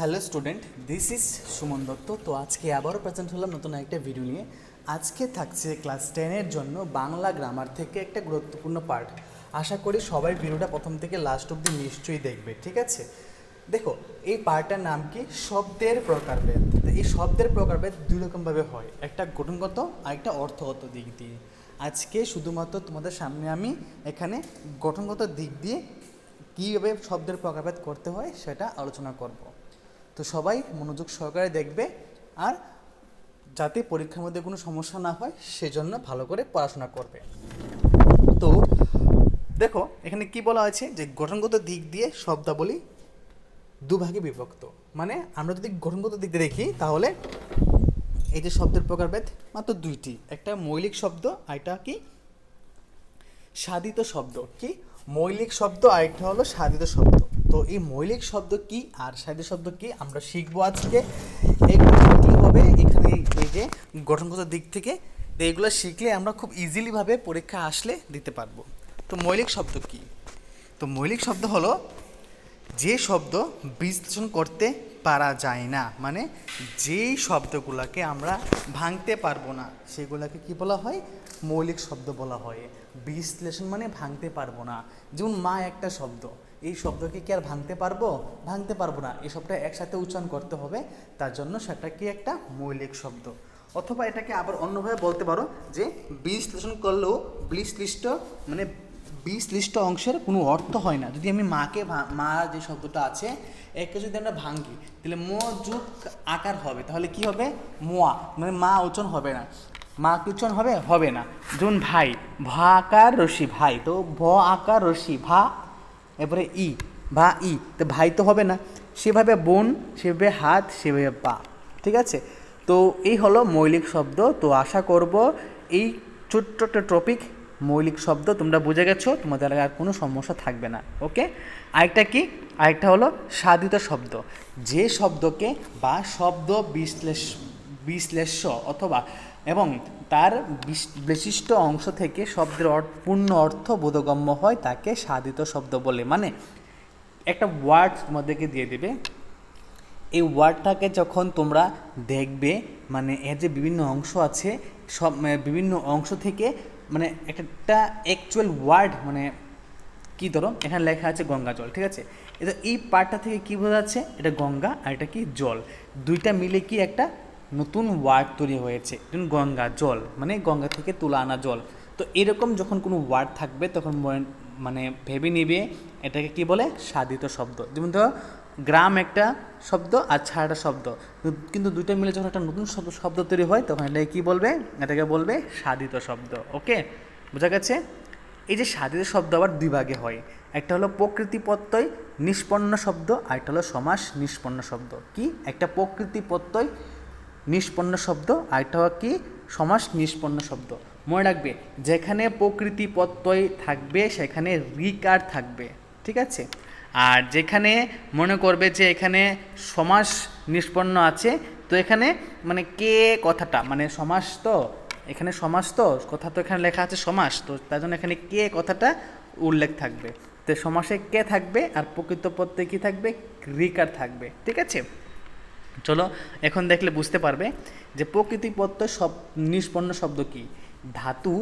Hello student this is Suman Dutta. তো আজকে আবারও প্রেজেন্ট হলাম নতুন একটা ভিডিও নিয়ে। আজকে থাকছে ক্লাস টেনের জন্য বাংলা গ্রামার থেকে একটা গুরুত্বপূর্ণ পার্ট আশা করি সবাই ভিডিওটা প্রথম থেকে লাস্ট অব্দি নিশ্চয়ই দেখবে, ঠিক আছে? দেখো, এই পার্টটার নাম কি? শব্দের প্রকারভেদ। এই শব্দের প্রকারভেদ দুই রকমভাবে হয়। একটা গঠনগত আর একটা অর্থগত দিক দিয়ে। আজকে শুধুমাত্র তোমাদের সামনে আমি এখানে গঠনগত দিক দিয়ে কীভাবে শব্দের প্রকারভেদ করতে হয় সেটা আলোচনা করব। তো সবাই মনোযোগ সহকারে দেখবে আর যাতে পরীক্ষার মধ্যে কোনো সমস্যা না হয়, সেজন্য ভালো করে পড়াশোনা করবে। তো দেখো, এখানে কি বলা হয়েছে? যে গঠনগত দিক দিয়ে শব্দাবলী দুভাগে বিভক্ত। মানে আমরা যদি গঠনগত দিক দিয়ে দেখি, তাহলে এই যে শব্দের প্রকারভেদ মাত্র দুইটি। একটা মৌলিক শব্দ, আর একটা কি? সাধিত শব্দ। কি? মৌলিক শব্দ, আর একটা হলো সাধিত শব্দ। তো এই মৌলিক শব্দ কি, আর সাধিত শব্দ কি, আমরা শিখব আজকে। এগুলো হবে, এখানে এই যে গঠনগত দিক থেকে। তো এগুলো শিখলে আমরা খুব ইজিলিভাবে পরীক্ষা আসলে দিতে পারব। তো মৌলিক শব্দ কি? তো মৌলিক শব্দ হলো, যে শব্দ বিশ্লেষণ করতে পারা যায় না মানে যেই শব্দগুলোকে আমরা ভাঙতে পারব না, সেগুলোকে কি বলা হয়? মৌলিক শব্দ বলা হয়। বিশ্লেষণ মানে ভাঙতে পারব না। যেমন মা একটা শব্দ এই শব্দকে কি আর ভাঙতে পারব? ভাঙতে পারব না। এই শব্দটা একসাথে উচ্চারণ করতে হবে। তার জন্য সেটা কি একটা মৌলিক শব্দ। অথবা এটাকে আবার অন্যভাবে বলতে পারো যে বিশ্লেষণ করলেও বিশ্লিষ্ট মানে বিশ্লিষ্ট অংশের কোনো অর্থ হয় না। যদি আমি মাকে মা যে শব্দটা আছে, একে যদি আমরা ভাঙি, তাহলে ম যুগ আকার হবে। তাহলে কি হবে? মোয়া। মানে মা উচ্চারণ হবে না। মা কি উচ্চারণ হবে? হবে না। যেমন ভাই। ভা আকার রশি ভাই। তো ভ আকার রশি। ভা এরপরে ই, ভা, ই, তো ভাই তো হবে না। সেভাবে বোন, সেভাবে হাত, সেভাবে পা, ঠিক আছে? তো এই হলো মৌলিক শব্দ। তো আশা করব এই ছোট্ট একটা টপিক মৌলিক শব্দ, তোমরা বুঝে গেছো, তোমাদের আর কোনো সমস্যা থাকবে না ওকে আরেকটা কি? আরেকটা হলো সাধিত শব্দ। যে শব্দকে বা শব্দ বিশ্লেষ বিশ্লেষ্য অথবা, এবং তার বিশ- বিশিষ্ট অংশ থেকে শব্দের পূর্ণ অর্থ বোধগম্য হয় তাকে সাধিত শব্দ বলে। মানে একটা ওয়ার্ড তোমাদেরকে দিয়ে দেবে। এই ওয়ার্ডটাকে যখন তোমরা দেখবে মানে এর যে বিভিন্ন অংশ আছে, সব বিভিন্ন অংশ থেকে মানে একটা অ্যাকচুয়াল ওয়ার্ড মানে কি ধরো? এখানে লেখা আছে গঙ্গা জল, ঠিক আছে? এটা এই পার্টটা থেকে কি বোঝা যাচ্ছে এটা গঙ্গা আর এটা কি জল। দুইটা মিলে কি একটা নতুন ওয়ার্ড তৈরি হয়েছে। যেমন গঙ্গা, জল মানে গঙ্গা থেকে তুলা আনা জল। তো এরকম যখন কোনো ওয়ার্ড থাকবে, তখন মানে ভেবে নিবে, এটাকে কি বলে? সাধিত শব্দ। যেমন ধরো, গ্রাম একটা শব্দ আর ছাড়া শব্দ। কিন্তু দুইটা মিলে যখন একটা নতুন শব্দ শব্দ তৈরি হয়, তখন এটাকে কী বলবে? এটাকে বলবে সাধিত শব্দ। ওকে? বোঝা গেছে? এই যে সাধিত শব্দ আবার দুই ভাগে হয়। একটা হলো প্রকৃতি প্রত্যয় নিষ্পন্ন শব্দ, আর একটা হলো সমাস নিষ্পন্ন শব্দ। কি? একটা প্রকৃতি প্রত্যয় নিষ্পন্ন শব্দ আর একটা হলো কি? সমাস নিষ্পন্ন শব্দ। মনে রাখবে, যেখানে প্রকৃতি প্রত্যয় থাকবে, সেখানে রিকার থাকবে। ঠিক আছে? আর যেখানে মনে করবে যে এখানে সমাস নিষ্পন্ন আছে, তো এখানে মানে কে কথাটা? মানে সমাস তো? এখানে সমাস তো? কথা তো এখানে লেখা আছে সমাস, তো তার জন্য এখানে কে কথাটা উল্লেখ থাকবে? তো সমাসে কে থাকবে? আর প্রকৃত প্রত্যয় কী থাকবে? রিকার থাকবে। ঠিক আছে? চলো, এখন দেখলে বুঝতে পারবে যে প্রকৃতি প্রত্যয় সব, নিষ্পন্ন শব্দ কি? ধাতু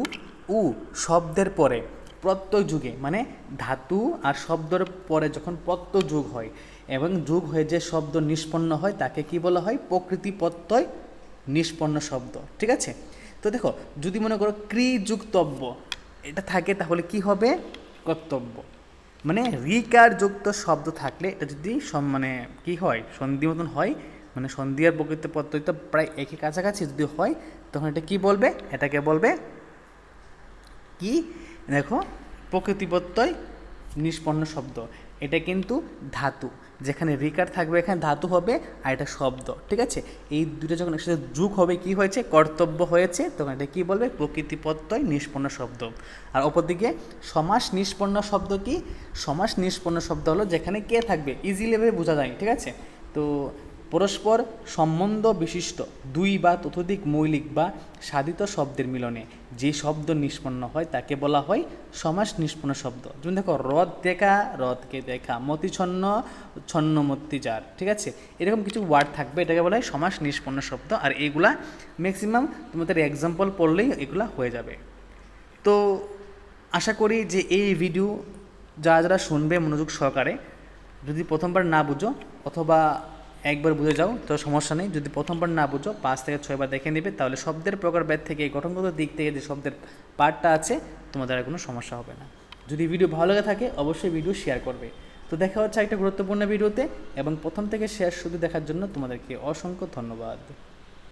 উ শব্দের পরে প্রত্যয় যুগে মানে ধাতু আর শব্দের পরে যখন প্রত্যয় যুগ হয়, এবং যুগ হয়ে যে শব্দ নিষ্পন্ন হয়, তাকে কি বলা হয়? প্রকৃতি প্রত্যয় নিষ্পন্ন শব্দ, ঠিক আছে? তো দেখো, যদি মনে করো ক্রিযুক্তব্য, এটা থাকে তাহলে কি হবে? কর্তব্য। মানে রিকার যুক্ত শব্দ থাকলে এটা যদি মানে কি হয়? সন্ধি মতন হয় মানে সন্ধি আর প্রকৃত পদ্ধতি তো প্রায় একই কাছাকাছি যদি হয়, তখন এটা কি বলবে? এটাকে বলবে কি? দেখো প্রকৃতি প্রত্যয় নিষ্পন্ন শব্দ। এটা কিন্তু ধাতু। যেখানে রিকার থাকবে, এখানে ধাতু হবে আর এটা শব্দ, ঠিক আছে? এই দুটো যখন একসাথে যুগ হবে, কি হয়েছে? কর্তব্য হয়েছে, তখন এটা কি বলবে? প্রকৃতি প্রত্যয় নিষ্পন্ন শব্দ। আর অপরদিকে, সমাস নিষ্পন্ন শব্দ কি? সমাস নিষ্পন্ন শব্দ হলো যেখানে কে থাকবে? ইজিলিভাবে বোঝা যায়, ঠিক আছে? তো পরস্পর সম্বন্ধ বিশিষ্ট দুই বা ততোধিক মৌলিক বা সাধিত শব্দের মিলনে যে শব্দ নিষ্পন্ন হয় তাকে বলা হয় সমাস নিষ্পন্ন শব্দ। যেমন দেখো রথ দেখা রথকে দেখা মতি ছন্ন ছন্ন মতি যার ঠিক আছে? এরকম কিছু ওয়ার্ড থাকবে, এটাকে বলা হয় সমাস নিষ্পন্ন শব্দ। আর এগুলা ম্যাক্সিমাম তোমাদের এক্সাম্পল পড়লেই এগুলা হয়ে যাবে। তো আশা করি যে এই ভিডিও যারা যারা শুনবে মনোযোগ সহকারে, যদি প্রথমবার না বুঝো, অথবা একবার বুঝে যাও, তো সমস্যা নেই। যদি প্রথমবার না বুঝো, পাঁচ থেকে ছয়বার দেখে নেবে, তাহলে শব্দের প্রকার প্রকারভেদ থেকে গঠনগত দিক থেকে যে শব্দের পার্টটা আছে তোমাদের আর কোনো সমস্যা হবে না। যদি ভিডিও ভালো লাগে থাকে, অবশ্যই ভিডিও শেয়ার করবে। তো দেখা হচ্ছে একটা গুরুত্বপূর্ণ ভিডিওতে এবং প্রথম থেকে শেয়ার শুধু দেখার জন্য তোমাদেরকে অসংখ্য ধন্যবাদ।